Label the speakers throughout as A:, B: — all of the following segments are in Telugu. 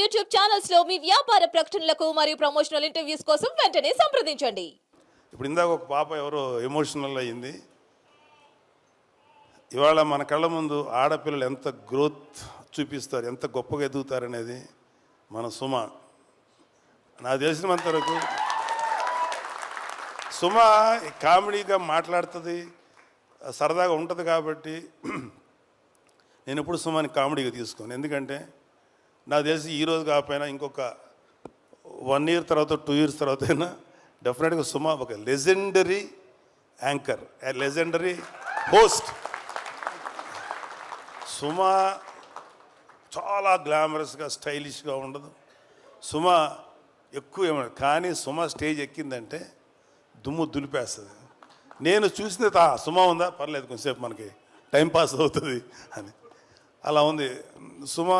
A: యూట్యూబ్ ఛానల్స్లో మీ వ్యాపార ప్రకటనలకు మరియు ప్రమోషనల్ ఇంటర్వ్యూస్ కోసం వెంటనే సంప్రదించండి.
B: ఇప్పుడు ఇందాక ఒక పాప ఎవరో ఎమోషనల్ అయ్యింది ఇవాళ మన కళ్ళ ముందు ఆడపిల్లలు ఎంత గ్రోత్ చూపిస్తారు ఎంత గొప్పగా ఎదుగుతారు అనేది మన సుమ. నా తెలిసినంత వరకు సుమ కామెడీగా మాట్లాడుతుంది సరదాగా ఉంటుంది కాబట్టి నేను ఎప్పుడు సుమాని కామెడీగా తీసుకోను. ఎందుకంటే నాకు తెలిసి ఈరోజు కాకపోయినా ఇంకొక వన్ ఇయర్ తర్వాత టూ ఇయర్స్ తర్వాత అయినా డెఫినెట్గా సుమా ఒక legendary anchor legendary host Suma చాలా గ్లామరస్గా స్టైలిష్గా ఉండదు. సుమా ఎక్కువ ఏమన్నా కానీ సుమ స్టేజ్ ఎక్కిందంటే దుమ్ము దులిపేస్తుంది. నేను చూసింది తా సుమ ఉందా? పర్లేదు కొంచెంసేపు మనకి టైం పాస్ అవుతుంది అని. అలా ఉంది. సుమ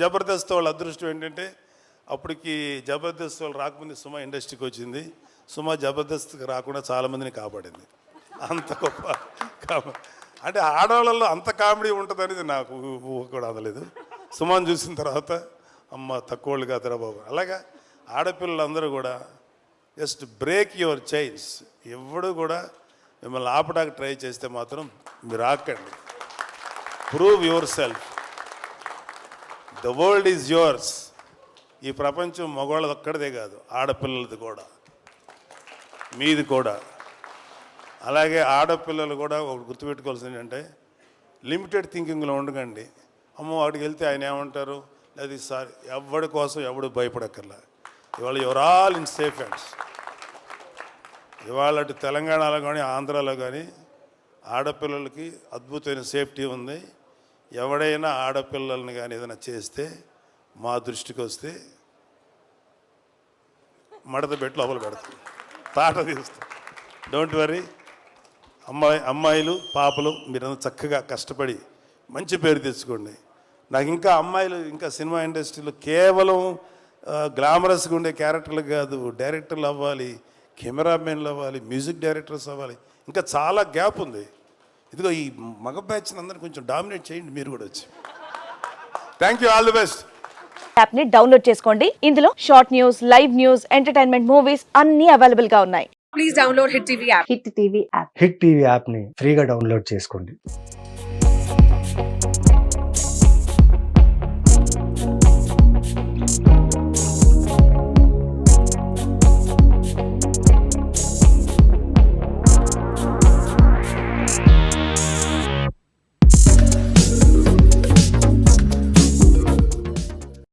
B: జబర్దస్త్ వాళ్ళ అదృష్టం ఏంటంటే అప్పటికి జబర్దస్త్ వాళ్ళు రాకముందు సుమ ఇండస్ట్రీకి వచ్చింది. సుమ జబర్దస్త్కి రాకుండా చాలామందిని కాపాడింది. అంత గొప్ప అంటే ఆడవాళ్ళలో అంత కామెడీ ఉంటుంది అనేది నాకు ఊహ కూడా అందలేదు. సుమాన్ చూసిన తర్వాత అమ్మ తక్కువ వాళ్ళు కాదురా బాబు. అలాగా ఆడపిల్లలందరూ కూడా జస్ట్ బ్రేక్ యువర్ చైన్స్. ఎవడు కూడా మిమ్మల్ని ఆపడానికి ట్రై చేస్తే మాత్రం మీరు ఆకండి prove yourself. The world is yours ఈ ప్రపంచం మగవాళ్ళది ఒక్కడిదే కాదు ఆడపిల్లలది కూడా. మీది కూడా. అలాగే ఆడపిల్లలు కూడా ఒకటి గుర్తుపెట్టుకోవాల్సింది ఏంటంటే లిమిటెడ్ థింకింగ్లో ఉండకండి. అమ్మో వాడికి వెళ్తే ఆయన ఏమంటారు? లేదు సార్ ఎవడి కోసం ఎవడు భయపడక్కర్లా. ఇవాళ your all in safe hands. ఇవాళ అటు తెలంగాణలో కానీ ఆంధ్రాలో కానీ ఆడపిల్లలకి అద్భుతమైన సేఫ్టీ ఉంది. ఎవడైనా ఆడపిల్లల్ని కానీ ఏదైనా చేస్తే మా దృష్టికి వస్తే మడత పెట్టి లోపల పెడతాం. తాట తీస్తాం డోంట్ వరీ అమ్మాయి అమ్మాయిలు పాపలు మీరంతా చక్కగా కష్టపడి మంచి పేరు తెచ్చుకోండి. నాకు ఇంకా అమ్మాయిలు ఇంకా సినిమా ఇండస్ట్రీలో కేవలం గ్లామరస్గా ఉండే క్యారెక్టర్లు కాదు డైరెక్టర్లు అవ్వాలి కెమెరామెన్లు అవ్వాలి మ్యూజిక్ డైరెక్టర్స్ అవ్వాలి ఇంకా చాలా గ్యాప్ ఉంది. ఇదిగో ఈ మగ బ్యాచ్ని అందరిని కొంచెం డామినేట్ చేయండి మీరు కూడా వచ్చి. Thank you all the best
C: యాప్ని డౌన్లోడ్ చేసుకోండి. ఇందులో short news live news entertainment movies అన్ని అవైలబుల్గా ఉన్నాయి.
D: Please download Hit TV app.
C: Hit TV app
E: hit TV యాప్ని ఫ్రీగా డౌన్లోడ్ చేసుకోండి.